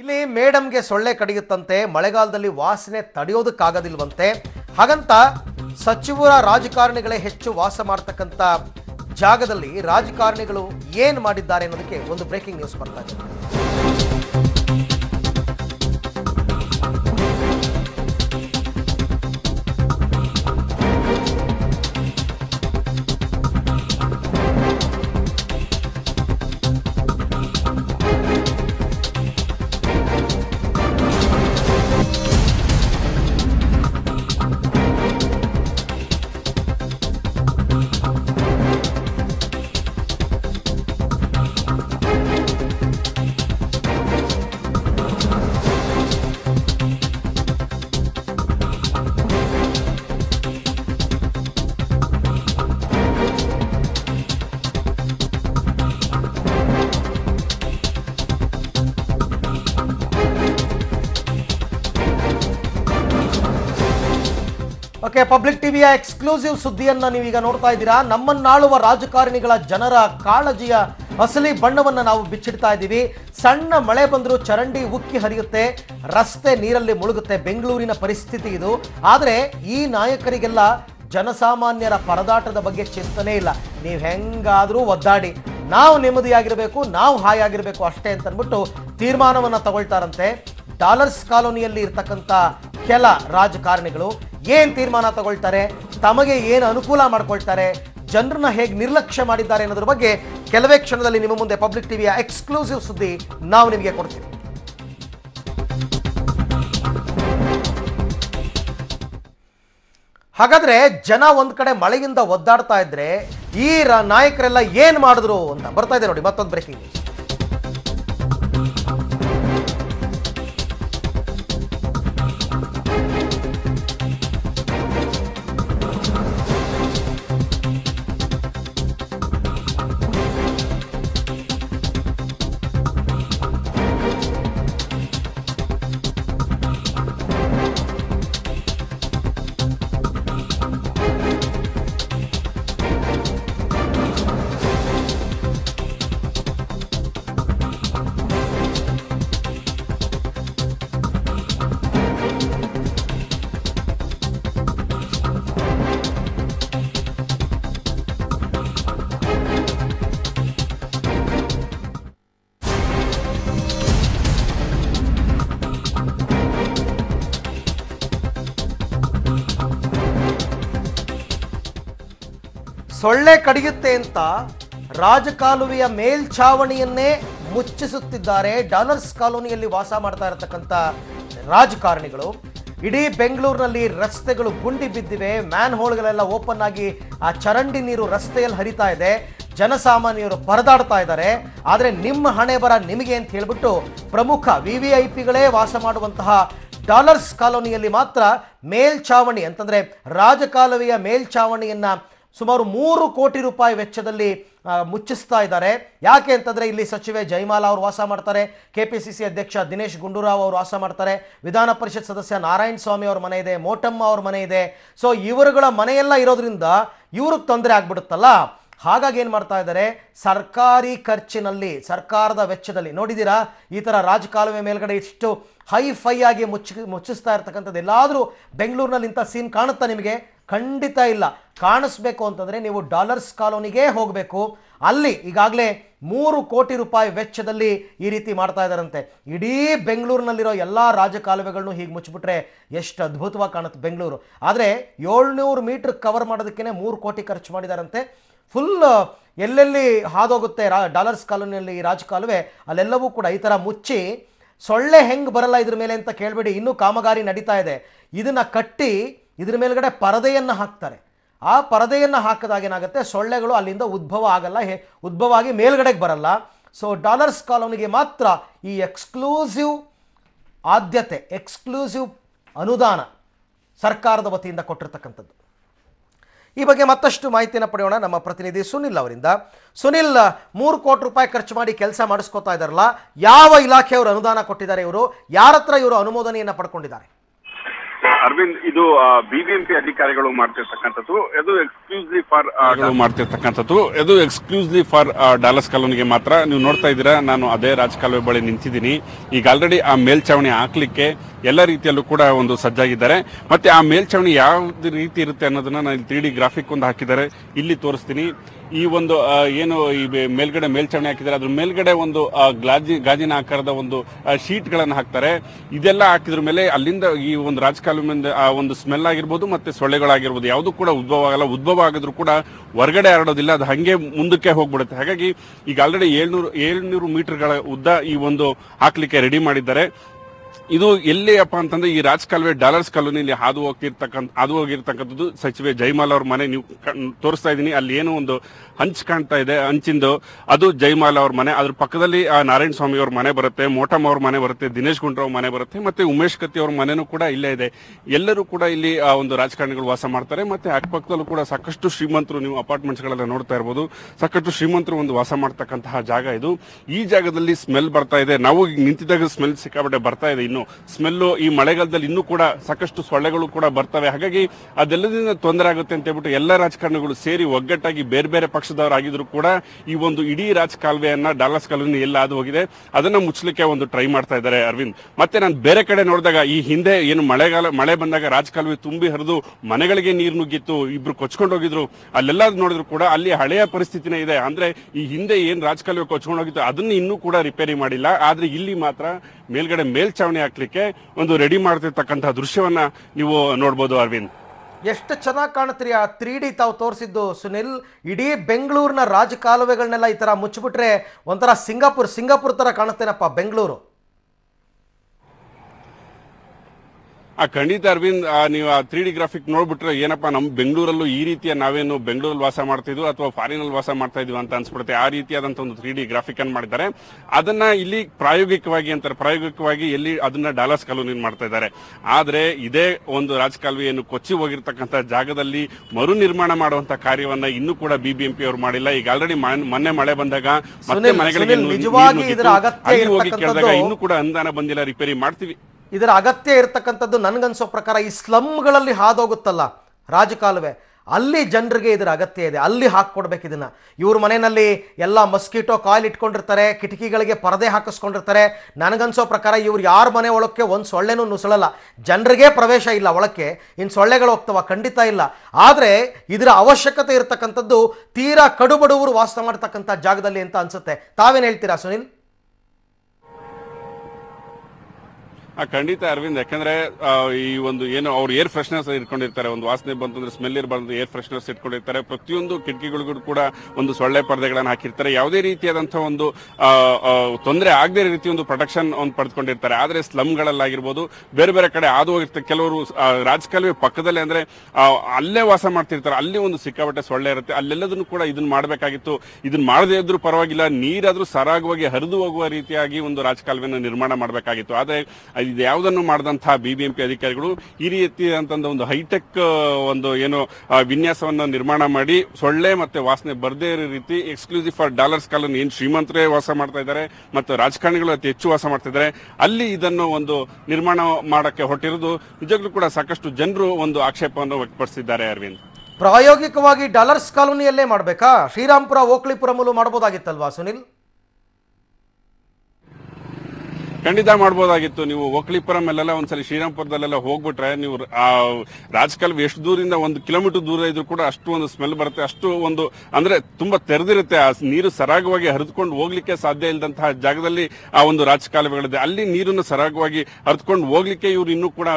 ಇಲ್ಲಿ ಮೇಡಮ್ಗೆ ಸೊಳ್ಳೆ ಕಡಿಯುತ್ತಂತೆ, ಮಳೆಗಾಲದಲ್ಲಿ ವಾಸನೆ ತಡೆಯೋದಕ್ಕಾಗೋದಿಲ್ವಂತೆ. ಹಾಗಂತ ಸಚಿವರ ರಾಜಕಾರಣಿಗಳೇ ಹೆಚ್ಚು ವಾಸ ಮಾಡ್ತಕ್ಕಂಥ ಜಾಗದಲ್ಲಿ ರಾಜಕಾರಣಿಗಳು ಏನು ಮಾಡಿದ್ದಾರೆ ಅನ್ನೋದಕ್ಕೆ ಒಂದು ಬ್ರೇಕಿಂಗ್ ನ್ಯೂಸ್ ಬರ್ತಾ ಇದೆ. ಓಕೆ ಪಬ್ಲಿಕ್ ಟಿವಿಯ ಎಕ್ಸ್ಕ್ಲೂಸಿವ್ ಸುದ್ದಿಯನ್ನ ನೀವೀಗ ನೋಡ್ತಾ ಇದ್ದೀರಾ. ನಮ್ಮನ್ನಾಳುವ ರಾಜಕಾರಣಿಗಳ ಜನರ ಕಾಳಜಿಯ ಅಸಲಿ ಬಣ್ಣವನ್ನು ನಾವು ಬಿಚ್ಚಿಡ್ತಾ ಇದ್ದೀವಿ. ಸಣ್ಣ ಮಳೆ ಬಂದರೂ ಚರಂಡಿ ಉಕ್ಕಿ ಹರಿಯುತ್ತೆ, ರಸ್ತೆ ನೀರಲ್ಲಿ ಮುಳುಗುತ್ತೆ, ಬೆಂಗಳೂರಿನ ಪರಿಸ್ಥಿತಿ ಇದು. ಆದರೆ ಈ ನಾಯಕರಿಗೆಲ್ಲ ಜನಸಾಮಾನ್ಯರ ಪರದಾಟದ ಬಗ್ಗೆ ಚಿಂತನೆ ಇಲ್ಲ. ನೀವು ಹೆಂಗಾದರೂ ಒದ್ದಾಡಿ. ನಾವು ನೆಮ್ಮದಿಯಾಗಿರಬೇಕು, ನಾವು ಹಾಯಾಗಿರಬೇಕು ಅಷ್ಟೇ ಅಂತ ಅಂದ್ಬಿಟ್ಟು ತೀರ್ಮಾನವನ್ನು ತಗೊಳ್ತಾರಂತೆ. ಡಾಲರ್ಸ್ ಕಾಲೋನಿಯಲ್ಲಿ ಇರ್ತಕ್ಕಂಥ ಕೆಲ ರಾಜಕಾರಣಿಗಳು. ಏನ್ ತೀರ್ಮಾನ ತಗೊಳ್ತಾರೆ, ತಮಗೆ ಏನು ಅನುಕೂಲ ಮಾಡ್ಕೊಳ್ತಾರೆ, ಜನರನ್ನ ಹೇಗೆ ನಿರ್ಲಕ್ಷ್ಯ ಮಾಡಿದ್ದಾರೆ ಅನ್ನೋದ್ರ ಬಗ್ಗೆ ಕೆಲವೇ ಕ್ಷಣದಲ್ಲಿ ನಿಮ್ಮ ಮುಂದೆ ಪಬ್ಲಿಕ್ ಟಿವಿಯ ಎಕ್ಸ್ಕ್ಲೂಸಿವ್ ಸುದ್ದಿ ನಾವು ನಿಮಗೆ ಕೊಡ್ತೀವಿ. ಹಾಗಾದ್ರೆ ಜನ ಒಂದ್ ಕಡೆ ಮಳೆಯಿಂದ ಒದ್ದಾಡ್ತಾ ಇದ್ರೆ ಈ ನಾಯಕರೆಲ್ಲ ಏನ್ ಮಾಡಿದ್ರು ಅಂತ ಬರ್ತಾ ಇದೆ ನೋಡಿ ಮತ್ತೊಂದು ಬ್ರೇಕಿಂಗ್ ನ್ಯೂಸ್ ಸೊಳ್ಳೆ ಕಡಿಯುತ್ತೆ ಅಂತ ರಾಜಕಾಲುವೆಯ ಮೇಲ್ಛಾವಣಿಯನ್ನೇ ಮುಚ್ಚಿಸುತ್ತಿದ್ದಾರೆ ಡಾಲರ್ಸ್ ಕಾಲೋನಿಯಲ್ಲಿ ವಾಸ ಮಾಡ್ತಾ ಇರತಕ್ಕಂಥ ರಾಜಕಾರಣಿಗಳು. ಇಡೀ ಬೆಂಗಳೂರಿನಲ್ಲಿ ರಸ್ತೆಗಳು ಗುಂಡಿ ಬಿದ್ದಿವೆ ಮ್ಯಾನ್ ಹೋಲ್ಗಳೆಲ್ಲ ಓಪನ್ ಆಗಿ ಆ ಚರಂಡಿ ನೀರು ರಸ್ತೆಯಲ್ಲಿ ಹರಿತಾ ಇದೆ, ಜನಸಾಮಾನ್ಯರು ಪರದಾಡ್ತಾ ಇದ್ದಾರೆ. ಆದರೆ ನಿಮ್ಮ ಹಣೆ ಬರ ನಿಮಗೆ ಅಂತ ಹೇಳಿಬಿಟ್ಟು ಪ್ರಮುಖ ವಿ ವಿ ಐ ಪಿಗಳೇ ವಾಸ ಮಾಡುವಂತಹ ಡಾಲರ್ಸ್ ಕಾಲೋನಿಯಲ್ಲಿ ಮಾತ್ರ ಮೇಲ್ಛಾವಣಿ, ಅಂತಂದ್ರೆ ರಾಜಕಾಲುವೆಯ ಮೇಲ್ಛಾವಣಿಯನ್ನ ಸುಮಾರು ಮೂರು ಕೋಟಿ ರೂಪಾಯಿ ವೆಚ್ಚದಲ್ಲಿ ಮುಚ್ಚಿಸ್ತಾ ಇದ್ದಾರೆ. ಯಾಕೆ ಅಂತಂದ್ರೆ ಇಲ್ಲಿ ಸಚಿವೆ ಜಯಮಾಲಾ ಅವರು ವಾಸ ಮಾಡ್ತಾರೆ, ಕೆಪಿಸಿಸಿ ಅಧ್ಯಕ್ಷ ದಿನೇಶ್ ಗುಂಡೂರಾವ್ ಅವರು ವಾಸ ಮಾಡ್ತಾರೆ, ವಿಧಾನ ಪರಿಷತ್ ಸದಸ್ಯ ನಾರಾಯಣ ಸ್ವಾಮಿ ಅವ್ರ ಮನೆ ಇದೆ, ಮೋಟಮ್ಮ ಅವ್ರ ಮನೆ ಇದೆ. ಸೊ ಇವರುಗಳ ಮನೆಯೆಲ್ಲ ಇರೋದ್ರಿಂದ ಇವ್ರಿಗೆ ತೊಂದರೆ ಆಗ್ಬಿಡುತ್ತಲ್ಲ? ಹಾಗಾಗಿ ಏನು ಮಾಡ್ತಾ ಇದ್ದಾರೆ? ಸರ್ಕಾರಿ ಖರ್ಚಿನಲ್ಲಿ, ಸರ್ಕಾರದ ವೆಚ್ಚದಲ್ಲಿ, ನೋಡಿದ್ದೀರಾ? ಈ ಥರ ರಾಜಕಾಲುವೆ ಮೇಲ್ಗಡೆ ಇಷ್ಟು ಹೈ ಫೈ ಆಗಿ ಮುಚ್ಚಿ, ಮುಚ್ಚಿಸ್ತಾ ಇರ್ತಕ್ಕಂಥದ್ದು ಎಲ್ಲಾದರೂ ಬೆಂಗಳೂರಿನಲ್ಲಿ ಇಂಥ ಸೀನ್ ಕಾಣುತ್ತಾ ನಿಮಗೆ? ಖಂಡಿತ ಇಲ್ಲ. ಕಾಣಿಸ್ಬೇಕು ಅಂತಂದರೆ ನೀವು ಡಾಲರ್ಸ್ ಕಾಲೋನಿಗೆ ಹೋಗಬೇಕು. ಅಲ್ಲಿ ಈಗಾಗಲೇ ಮೂರು ಕೋಟಿ ರೂಪಾಯಿ ವೆಚ್ಚದಲ್ಲಿ ಈ ರೀತಿ ಮಾಡ್ತಾ ಇದ್ದಾರಂತೆ. ಇಡೀ ಬೆಂಗಳೂರಿನಲ್ಲಿರೋ ಎಲ್ಲ ರಾಜಕಾಲುವೆಗಳನ್ನು ಹೀಗೆ ಮುಚ್ಚಿಬಿಟ್ರೆ ಎಷ್ಟು ಅದ್ಭುತವಾಗಿ ಕಾಣುತ್ತೆ ಬೆಂಗಳೂರು. ಆದರೆ ಏಳ್ನೂರು ಮೀಟರ್ ಕವರ್ ಮಾಡೋದಕ್ಕೇ ಮೂರು ಕೋಟಿ ಖರ್ಚು ಮಾಡಿದಾರಂತೆ. ಫುಲ್ ಎಲ್ಲೆಲ್ಲಿ ಹಾದೋಗುತ್ತೆ ರಾ, ಡಾಲರ್ಸ್ ಕಾಲೋನಿಯಲ್ಲಿ ಈ ರಾಜಕಾಲುವೆ, ಅಲ್ಲೆಲ್ಲವೂ ಕೂಡ ಈ ಥರ ಮುಚ್ಚಿ ಸೊಳ್ಳೆ ಹೆಂಗೆ ಬರಲ್ಲ ಇದ್ರ ಮೇಲೆ ಅಂತ ಕೇಳಬೇಡಿ. ಇನ್ನೂ ಕಾಮಗಾರಿ ನಡೀತಾ ಇದೆ. ಇದನ್ನು ಕಟ್ಟಿ ಇದ್ರ ಮೇಲ್ಗಡೆ ಪರದೆಯನ್ನು ಹಾಕ್ತಾರೆ. ಆ ಪರದೆಯನ್ನು ಹಾಕಿದಾಗ ಏನಾಗುತ್ತೆ? ಸೊಳ್ಳೆಗಳು ಅಲ್ಲಿಂದ ಉದ್ಭವ ಆಗಲ್ಲ, ಹೇ ಉದ್ಭವ ಆಗಿ ಮೇಲ್ಗಡೆಗೆ ಬರಲ್ಲ. ಸೊ ಡಾಲರ್ಸ್ ಕಾಲೋನಿಗೆ ಮಾತ್ರ ಈ ಎಕ್ಸ್ಕ್ಲೂಸಿವ್ ಆದ್ಯತೆ, ಎಕ್ಸ್ಕ್ಲೂಸಿವ್ ಅನುದಾನ ಸರ್ಕಾರದ ವತಿಯಿಂದ ಕೊಟ್ಟಿರ್ತಕ್ಕಂಥದ್ದು. ಈ ಬಗ್ಗೆ ಮತ್ತಷ್ಟು ಮಾಹಿತಿಯನ್ನು ಪಡೆಯೋಣ. ನಮ್ಮ ಪ್ರತಿನಿಧಿ ಸುನಿಲ್ ಅವರಿಂದ. ಸುನಿಲ್, ಮೂರು ಕೋಟಿ ರೂಪಾಯಿ ಖರ್ಚು ಮಾಡಿ ಕೆಲಸ ಮಾಡಿಸ್ಕೊತಾ ಇದ್ದಾರಲ್ಲ, ಯಾವ ಇಲಾಖೆಯವರು ಅನುದಾನ ಕೊಟ್ಟಿದ್ದಾರೆ ಇವರು? ಯಾರ ಹತ್ರ ಇವರು ಅನುಮೋದನೆಯನ್ನು ಪಡ್ಕೊಂಡಿದ್ದಾರೆ? ಅರವಿಂದ್, ಇದು ಬಿಬಿಎಂಪಿ ಅಧಿಕಾರಿಗಳು ಮಾಡ್ತಿರ್ತಕ್ಕಂಥದ್ದು. ಇದು ಎಕ್ಸ್ಕ್ಲೂಸಿವ್ ಫಾರ್ ಮಾಡ್ತಿರ್ತಕ್ಕಂಥದ್ದು. ಇದು ಎಕ್ಸ್ಕ್ಲೂಸಿವ್ ಫಾರ್ ಡಾಲಸ್ ಕಾಲೋನಿಗೆ ಮಾತ್ರ. ನೀವು ನೋಡ್ತಾ ಇದ್ದೀರಾ, ನಾನು ಅದೇ ರಾಜಕಾಲುವೆ ಬಳಿ ನಿಂತಿದ್ದೀನಿ. ಈಗ ಆಲ್ರೆಡಿ ಆ ಮೇಲ್ಚಾವಣಿ ಹಾಕ್ಲಿಕ್ಕೆ ಎಲ್ಲ ರೀತಿಯಲ್ಲೂ ಕೂಡ ಒಂದು ಸಜ್ಜಾಗಿದ್ದಾರೆ. ಮತ್ತೆ ಆ ಮೇಲ್ಚಾವಣಿ ಯಾವ ರೀತಿ ಇರುತ್ತೆ ಅನ್ನೋದನ್ನ ನಾನು ತ್ರೀ ಡಿ ಗ್ರಾಫಿಕ್ ಒಂದು ಹಾಕಿದ್ದಾರೆ. ಇಲ್ಲಿ ತೋರಿಸ್ತೀನಿ. ಈ ಒಂದು ಏನು ಈ ಮೇಲ್ಗಡೆ ಮೇಲ್ಚಾವಣಿ ಹಾಕಿದ್ದಾರೆ, ಅದ್ರ ಮೇಲ್ಗಡೆ ಒಂದು ಗ್ಲಾಜಿ ಗಾಜಿನ ಆಕಾರದ ಒಂದು ಶೀಟ್ ಗಳನ್ನ ಹಾಕ್ತಾರೆ. ಇದೆಲ್ಲ ಹಾಕಿದ್ರ ಮೇಲೆ ಅಲ್ಲಿಂದ ಈ ಒಂದು ರಾಜಕಾಲುವೆಯಿಂದ ಆ ಒಂದು ಸ್ಮೆಲ್ ಆಗಿರ್ಬೋದು ಮತ್ತೆ ಸೊಳ್ಳೆಗಳಾಗಿರ್ಬೋದು, ಯಾವುದು ಕೂಡ ಉದ್ಭವ ಆಗಲ್ಲ. ಉದ್ಭವ ಆಗಿದ್ರು ಕೂಡ ಹೊರಗಡೆ ಹರಡೋದಿಲ್ಲ, ಅದು ಹಂಗೆ ಮುಂದಕ್ಕೆ ಹೋಗ್ಬಿಡುತ್ತೆ. ಹಾಗಾಗಿ ಈಗ ಆಲ್ರೆಡಿ ಏಳ್ನೂರು ಏಳ್ನೂರು ಮೀಟರ್ಗಳ ಉದ್ದ ಈ ಒಂದು ಹಾಕ್ಲಿಕ್ಕೆ ರೆಡಿ ಮಾಡಿದ್ದಾರೆ. ಇದು ಎಲ್ಲಿಯಪ್ಪ ಅಂತಂದ್ರೆ ಈ ರಾಜ್ ಕಾಲುವೆ ಡಾಲರ್ಸ್ ಕಾಲೋನಿಯಲ್ಲಿ ಹಾದು ಹೋಗ್ತಿರ್ತಕ್ಕಂಥ, ಹಾದು ಹೋಗಿರ್ತಕ್ಕಂಥದ್ದು ಸಚಿವೆ ಜೈಮಾಲ್ ಅವ್ರ ಮನೆ. ನೀವು ತೋರಿಸ್ತಾ ಇದ್ದೀನಿ, ಅಲ್ಲಿ ಏನೋ ಒಂದು ಹಂಚ್ ಕಾಣ್ತಾ ಇದೆ, ಹಂಚಿಂದು. ಅದು ಜೈಮಾಲ್ ಅವ್ರ ಮನೆ. ಅದ್ರ ಪಕ್ಕದಲ್ಲಿ, ಆ, ನಾರಾಯಣ ಸ್ವಾಮಿ ಅವ್ರ ಮನೆ ಬರುತ್ತೆ ಮೋಟಮ್ ಅವ್ರ ಮನೆ ಬರುತ್ತೆ, ದಿನೇಶ್ ಗುಂಡ್ರಾವ್ ಮನೆ ಬರುತ್ತೆ, ಮತ್ತೆ ಉಮೇಶ್ ಕತ್ತಿ ಅವ್ರ ಮನೆನೂ ಕೂಡ ಇಲ್ಲೇ ಇದೆ. ಎಲ್ಲರೂ ಕೂಡ ಇಲ್ಲಿ, ಆ, ಒಂದು ರಾಜಕಾರಣಿಗಳು ವಾಸ ಮಾಡ್ತಾರೆ, ಮತ್ತೆ ಅಕ್ಕಪಕ್ಕದಲ್ಲೂ ಕೂಡ ಸಾಕಷ್ಟು ಶ್ರೀಮಂತರು ನೀವು ಅಪಾರ್ಟ್ಮೆಂಟ್ಸ್ ಗಳೆಲ್ಲ ನೋಡ್ತಾ ಇರ್ಬೋದು. ಸಾಕಷ್ಟು ಶ್ರೀಮಂತರು ಒಂದು ವಾಸ ಮಾಡ್ತಕ್ಕಂತಹ ಜಾಗ ಇದು. ಈ ಜಾಗದಲ್ಲಿ ಸ್ಮೆಲ್ ಬರ್ತಾ ಇದೆ. ನಾವು ನಿಂತಿದ್ದಾಗ ಸ್ಮೆಲ್ ಸಿಕ್ಕಾಪಟ್ಟೆ ಬರ್ತಾ ಇದೆ. ಇನ್ನು ಸ್ಮೆಲ್ಲು ಈ ಮಳೆಗಾಲದಲ್ಲಿ ಇನ್ನೂ ಕೂಡ ಸಾಕಷ್ಟು ಸೊಳ್ಳೆಗಳು ಕೂಡ ಬರ್ತವೆ. ಹಾಗಾಗಿ ಅದೆಲ್ಲದಿಂದ ತೊಂದರೆ ಆಗುತ್ತೆ ಅಂತ ಹೇಳ್ಬಿಟ್ಟು ಎಲ್ಲ ರಾಜಕಾರಣಿಗಳು ಸೇರಿ ಒಗ್ಗಟ್ಟಾಗಿ ಬೇರೆ ಬೇರೆ ಪಕ್ಷದವರಾಗಿದ್ರು ಕೂಡ ಈ ಒಂದು ಇಡೀ ರಾಜ ಕಾಲುವೆಯನ್ನ ಡಾಲಸ್ ಕಾಲೋನಿ ಎಲ್ಲ ಅದು ಹೋಗಿದೆ. ಅದನ್ನ ಮುಚ್ಚಲಿಕ್ಕೆ ಒಂದು ಟ್ರೈ ಮಾಡ್ತಾ ಇದ್ದಾರೆ ಅರವಿಂದ್. ಮತ್ತೆ ನಾನು ಬೇರೆ ಕಡೆ ನೋಡಿದಾಗ ಈ ಹಿಂದೆ ಏನು ಮಳೆಗಾಲ, ಮಳೆ ಬಂದಾಗ ರಾಜಕಾಲುವೆ ತುಂಬಿ ಹರಿದು ಮನೆಗಳಿಗೆ ನೀರು ನುಗ್ಗಿತ್ತು, ಇಬ್ರು ಕೊಚ್ಕೊಂಡು ಹೋಗಿದ್ರು. ಅಲ್ಲೆಲ್ಲ ನೋಡಿದ್ರು ಕೂಡ ಅಲ್ಲಿ ಹಳೆಯ ಪರಿಸ್ಥಿತಿನೇ ಇದೆ. ಅಂದ್ರೆ ಈ ಹಿಂದೆ ಏನ್ ರಾಜಕಾಲುವೆ ಕೊಚ್ಕೊಂಡು ಹೋಗಿತ್ತು, ಅದನ್ನ ಇನ್ನೂ ಕೂಡ ರಿಪೇರಿ ಮಾಡಿಲ್ಲ. ಆದ್ರೆ ಇಲ್ಲಿ ಮಾತ್ರ ಮೇಲ್ಗಡೆ ಮೇಲ್ಚಾವಣಿ ಹಾಕ್ಲಿಕ್ಕೆ ಒಂದು ರೆಡಿ ಮಾಡ್ತಿರ್ತಕ್ಕಂತಹ ದೃಶ್ಯವನ್ನ ನೀವು ನೋಡ್ಬೋದು, ಅರವಿಂದ್. ಎಷ್ಟು ಚೆನ್ನಾಗಿ ಕಾಣುತ್ತೀರಿ ಆ ತ್ರೀ ಡಿ ತಾವು ತೋರಿಸಿದ್ದು, ಸುನಿಲ್? ಇಡೀ ಬೆಂಗಳೂರಿನ ರಾಜಕಾಲುವೆಗಳನ್ನೆಲ್ಲ ಈ ಥರ ಮುಚ್ಚಿಬಿಟ್ರೆ ಒಂಥರ ಸಿಂಗಾಪುರ್ ಸಿಂಗಾಪುರ್ ಥರ ಕಾಣುತ್ತೇನಪ್ಪ ಬೆಂಗಳೂರು. ಆ ಖಂಡಿತ ಅರವಿಂದ್ ನೀವು ಆ ತ್ರೀ ಡಿ ಗ್ರಾಫಿಕ್ ನೋಡ್ಬಿಟ್ರೆ ಏನಪ್ಪಾ ನಮ್ ಬೆಂಗಳೂರಲ್ಲೂ ಈ ರೀತಿಯ ನಾವೇನು ಬೆಂಗಳೂರಲ್ಲಿ ವಾಸ ಮಾಡ್ತಿದ್ವು ಅಥವಾ ಫಾರಿನ್ ಅಲ್ಲಿ ವಾಸ ಮಾಡ್ತಾ ಇದೀವಿ ಅಂತ ಅನ್ಸ್ಬಿಡುತ್ತೆ. ಆ ರೀತಿಯಾದಂತ ಒಂದು ತ್ರೀ ಡಿ ಗ್ರಾಫಿಕ್ ಅನ್ನು ಮಾಡಿದ್ದಾರೆ. ಅದನ್ನ ಇಲ್ಲಿ ಪ್ರಾಯೋಗಿಕವಾಗಿ ಅಂತಾರೆ. ಪ್ರಾಯೋಗಿಕವಾಗಿ ಎಲ್ಲಿ ಅದನ್ನ ಡಾಲರ್ಸ್ ಕಾಲೋನಿ ಮಾಡ್ತಾ ಇದ್ದಾರೆ. ಆದ್ರೆ ಇದೇ ಒಂದು ರಾಜಕಾಲುವೆಯನ್ನು ಕೊಚ್ಚಿ ಹೋಗಿರ್ತಕ್ಕಂಥ ಜಾಗದಲ್ಲಿ ಮರು ನಿರ್ಮಾಣ ಮಾಡುವಂತ ಕಾರ್ಯವನ್ನ ಇನ್ನೂ ಕೂಡ ಬಿಬಿಎಂಪಿ ಅವರು ಮಾಡಿಲ್ಲ. ಈಗ ಆಲ್ರೆಡಿ ಮೊನ್ನೆ ಮಳೆ ಬಂದಾಗ ಮತ್ತೆ ಮನೆಗಳಿಗೆ ಹೋಗಿ ಕೇಳಿದಾಗ ಇನ್ನೂ ಕೂಡ ಅನುದಾನ ಬಂದಿಲ್ಲ ರಿಪೇರಿ ಮಾಡ್ತೀವಿ. ಇದರ ಅಗತ್ಯ ಇರತಕ್ಕಂಥದ್ದು ನನಗನ್ಸೋ ಪ್ರಕಾರ ಈ ಸ್ಲಮ್ಗಳಲ್ಲಿ ಹಾದೋಗುತ್ತಲ್ಲ. ರಾಜಕಾಲುವೆ. ಅಲ್ಲಿ ಜನರಿಗೆ ಇದರ ಅಗತ್ಯ ಇದೆ. ಅಲ್ಲಿ ಹಾಕ್ಕೊಡ್ಬೇಕು ಇದನ್ನು. ಇವ್ರ ಮನೆಯಲ್ಲಿ ಎಲ್ಲ ಮಸ್ಕಿಟೋ ಕಾಯಿಲ್ ಇಟ್ಕೊಂಡಿರ್ತಾರೆ ಕಿಟಕಿಗಳಿಗೆ ಪರದೆ ಹಾಕಿಸ್ಕೊಂಡಿರ್ತಾರೆ. ನನಗನ್ಸೋ ಪ್ರಕಾರ ಇವ್ರು ಯಾರ ಮನೆ ಒಳಕ್ಕೆ ಒಂದು ಸೊಳ್ಳೆನೂ ನುಸುಳಲ್ಲ. ಜನರಿಗೆ ಪ್ರವೇಶ ಇಲ್ಲ ಒಳಕ್ಕೆ ಇನ್ನು ಸೊಳ್ಳೆಗಳು ಹೋಗ್ತವ, ಖಂಡಿತ ಇಲ್ಲ. ಆದರೆ ಇದರ ಅವಶ್ಯಕತೆ ಇರತಕ್ಕಂಥದ್ದು ತೀರಾ ಕಡುಬಡವರು ವಾಸ ಮಾಡ್ತಕ್ಕಂಥ ಜಾಗದಲ್ಲಿ ಅಂತ ಅನ್ಸುತ್ತೆ. ತಾವೇನು ಹೇಳ್ತೀರಾ ಸುನಿಲ್ ಆ, ಖಂಡಿತ ಅರವಿಂದ್, ಯಾಕಂದ್ರೆ ಈ ಒಂದು ಏನು, ಅವ್ರು ಏರ್ ಫ್ರೆಶ್ನರ್ಸ್ ಇಟ್ಕೊಂಡಿರ್ತಾರೆ. ಒಂದು ವಾಸನೆ ಬಂತಂದ್ರೆ ಸ್ಮೆಲ್ ಇರಬಾರ್ದು ಏರ್ ಫ್ರೆಶ್ನರ್ಸ್ ಇಟ್ಕೊಂಡಿರ್ತಾರೆ. ಪ್ರತಿಯೊಂದು ಕಿಟಕಿಗಳಿಗೂ ಕೂಡ ಒಂದು ಸೊಳ್ಳೆ ಪರದೆಗಳನ್ನು ಹಾಕಿರ್ತಾರೆ. ಯಾವುದೇ ರೀತಿಯಾದಂತಹ ಒಂದು ತೊಂದರೆ ಆಗದೇ ರೀತಿ ಒಂದು ಪ್ರೊಟೆಕ್ಷನ್ ಒಂದು ಪಡೆದುಕೊಂಡಿರ್ತಾರೆ. ಆದ್ರೆ ಸ್ಲಮ್ಗಳಲ್ಲಾಗಿರ್ಬೋದು ಬೇರೆ ಬೇರೆ ಕಡೆ ಆದು ಹೋಗಿರ್ತಾರೆ ಕೆಲವರು ರಾಜಕಾಲುವೆ ಪಕ್ಕದಲ್ಲೇ ಅಂದ್ರೆ ಅಲ್ಲೇ ವಾಸ ಮಾಡ್ತಿರ್ತಾರೆ. ಅಲ್ಲಿ ಒಂದು ಸಿಕ್ಕಾಪಟ್ಟೆ ಸೊಳ್ಳೆ ಇರುತ್ತೆ. ಅಲ್ಲೆಲ್ಲದನ್ನು ಕೂಡ ಇದನ್ನ ಮಾಡಬೇಕಾಗಿತ್ತು. ಇದನ್ನ ಮಾಡದೇ ಇದ್ರೂ ಪರವಾಗಿಲ್ಲ. ನೀರಾದ್ರೂ ಸರಾಗವಾಗಿ ಹರಿದು ಹೋಗುವ ರೀತಿಯಾಗಿ ಒಂದು ರಾಜಕಾಲುವೆಯನ್ನು ನಿರ್ಮಾಣ ಮಾಡಬೇಕಾಗಿತ್ತು. ಆದ್ರೆ ಇದು. ಯಾವುದನ್ನು ಮಾಡಿದಂತಹ ಬಿಬಿಎಂಪಿ ಅಧಿಕಾರಿಗಳು ಈ ರೀತಿಯಾದಂತ ಒಂದು ಹೈಟೆಕ್ ಒಂದು ಏನು ವಿನ್ಯಾಸವನ್ನು ನಿರ್ಮಾಣ ಮಾಡಿ ಸೊಳ್ಳೆ ಮತ್ತೆ ವಾಸನೆ ಬರ್ದೇ ಇರೋ ರೀತಿ ಎಕ್ಸ್ಕ್ಲೂಸಿವ್ ಫಾರ್ ಡಾಲರ್ಸ್ ಕಾಲೋನಿ ಏನು ಶ್ರೀಮಂತರೇ ವಾಸ ಮಾಡ್ತಾ ಇದ್ದಾರೆ ಮತ್ತು ರಾಜಕಾರಣಿಗಳು ಅತಿ ಹೆಚ್ಚು ವಾಸ ಮಾಡ್ತಾ ಇದ್ದಾರೆ. ಅಲ್ಲಿ ಇದನ್ನು ಒಂದು ನಿರ್ಮಾಣ ಮಾಡಕ್ಕೆ ಹೊರಟಿರೋದು ನಿಜಕ್ಕೂ ಕೂಡ ಸಾಕಷ್ಟು ಜನರು ಒಂದು ಆಕ್ಷೇಪವನ್ನು ವ್ಯಕ್ತಪಡಿಸಿದ್ದಾರೆ, ಅರವಿಂದ್. ಪ್ರಾಯೋಗಿಕವಾಗಿ ಡಾಲರ್ಸ್ ಕಾಲೋನಿಯಲ್ಲೇ ಮಾಡಬೇಕಾ? ಶ್ರೀರಾಮ್ಪುರ ಮೂಲ ಮಾಡಬಹುದಾಗಿತ್ತಲ್ವಾ, ಸುನಿಲ್? ಖಂಡಿತ ಮಾಡಬಹುದಾಗಿತ್ತು ನೀವು ಒಕ್ಲಿಪುರಂ ಅಲ್ಲೆಲ್ಲ ಒಂದ್ಸಲ ಶ್ರೀರಾಮ್ಪುರದಲ್ಲೆಲ್ಲ ಹೋಗ್ಬಿಟ್ರೆ ನೀವು ಆ ರಾಜಕಾಲುವೆ ಎಷ್ಟು ದೂರಿಂದ ಒಂದು ಕಿಲೋಮೀಟರ್ ದೂರ ಇದ್ರೂ ಕೂಡ ಅಷ್ಟು ಒಂದು ಸ್ಮೆಲ್ ಬರುತ್ತೆ. ಅಷ್ಟು ಒಂದು ಅಂದ್ರೆ ತುಂಬಾ ತೆರೆದಿರುತ್ತೆ. ಆ ನೀರು ಸರಾಗವಾಗಿ ಹರಿದುಕೊಂಡು ಹೋಗ್ಲಿಕ್ಕೆ ಸಾಧ್ಯ ಇಲ್ಲದಂತಹ ಜಾಗದಲ್ಲಿ ಆ ಒಂದು ರಾಜಕಾಲುವೆಗಳಿದೆ. ಅಲ್ಲಿ ನೀರನ್ನು ಸರಾಗವಾಗಿ ಹರಿದುಕೊಂಡು ಹೋಗ್ಲಿಕ್ಕೆ ಇವ್ರು ಇನ್ನೂ ಕೂಡ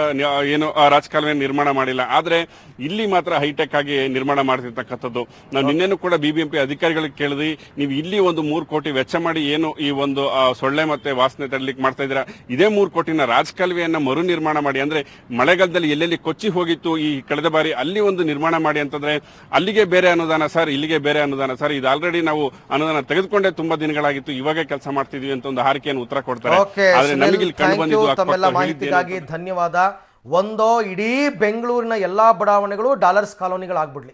ಏನು ರಾಜಕಾಲುವೆ ನಿರ್ಮಾಣ ಮಾಡಿಲ್ಲ. ಆದ್ರೆ ಇಲ್ಲಿ ಮಾತ್ರ ಹೈಟೆಕ್ ಆಗಿ ನಿರ್ಮಾಣ ಮಾಡ್ತಿರ್ತಕ್ಕಂಥದ್ದು. ನಾವು ನಿನ್ನೆನೂ ಕೂಡ ಬಿಬಿಎಂಪಿ ಅಧಿಕಾರಿಗಳಿಗೆ ಕೇಳಿದ್ವಿ. ನೀವು ಇಲ್ಲಿ ಒಂದು ಮೂರು ಕೋಟಿ ವೆಚ್ಚ ಮಾಡಿ ಏನು ಈ ಒಂದು ಸೊಳ್ಳೆ ಮತ್ತೆ ವಾಸನೆ ತಡಲಿಕ್ಕೆ ಮಾಡ್ತಾ ಇದ್ದೀರಾ? ಇದೇ ಮೂರು ಕೋಟಿನ ರಾಜಕಾಲುವೆಯನ್ನ ಮರು ನಿರ್ಮಾಣ ಮಾಡಿ ಅಂದ್ರೆ ಮಳೆಗಾಲದಲ್ಲಿ ಎಲ್ಲೆಲ್ಲಿ ಕೊಚ್ಚಿ ಹೋಗಿತ್ತು ಈ ಕಳೆದ ಬಾರಿ ಅಲ್ಲಿ ಒಂದು ನಿರ್ಮಾಣ ಮಾಡಿ ಅಂತಂದ್ರೆ ಅಲ್ಲಿಗೆ ಬೇರೆ ಅನುದಾನ ಸರ್ ಇಲ್ಲಿಗೆ ಬೇರೆ ಅನುದಾನ ಸರ್. ಇದು ಆಲ್ರೆಡಿ ನಾವು ಅನುದಾನ ತೆಗೆದುಕೊಂಡೇ ತುಂಬಾ ದಿನಗಳಾಗಿತ್ತು ಇವಾಗ ಕೆಲಸ ಮಾಡ್ತಿದೀವಿ ಅಂತ ಒಂದು ಹಾರಿಕೆಯನ್ನು ಉತ್ತರ ಕೊಡ್ತಾರೆ. ಓಕೆ ಆದ್ರೆ ನಮಗೆ ಇಲ್ಲಿ ಕಂಡು ಬಂದಿದ್ದು ತಮ್ಮೆಲ್ಲ ಅಕ್ಕಪಕ್ಕ ಹೇಳಿದ್ದೇನು ಧನ್ಯವಾದ. ಒಂದೋ ಇಡೀ ಬೆಂಗಳೂರಿನ ಎಲ್ಲಾ ಬಡಾವಣೆಗಳು ಡಾಲರ್ಸ್ ಕಾಲೋನಿಗಳಾಗ್ಬಿಡ್ಲಿ.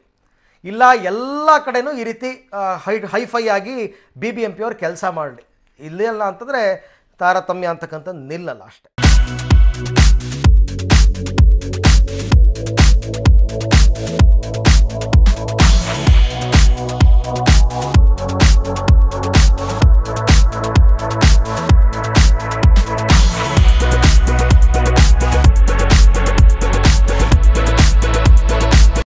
ಇಲ್ಲ ಎಲ್ಲ ಕಡೆನೂ ಈ ರೀತಿ ಹೈ ಹೈಫೈ ಆಗಿ ಬಿ ಬಿ ಎಂ ಪಿ ಅವ್ರು ಕೆಲಸ ಮಾಡಲಿ. ಇಲ್ಲಿ ಅಲ್ಲ ಅಂತಂದರೆ ತಾರತಮ್ಯ ಅಂತಕ್ಕಂಥದ್ದು ನಿಲ್ಲಲ್ಲ ಅಷ್ಟೇ.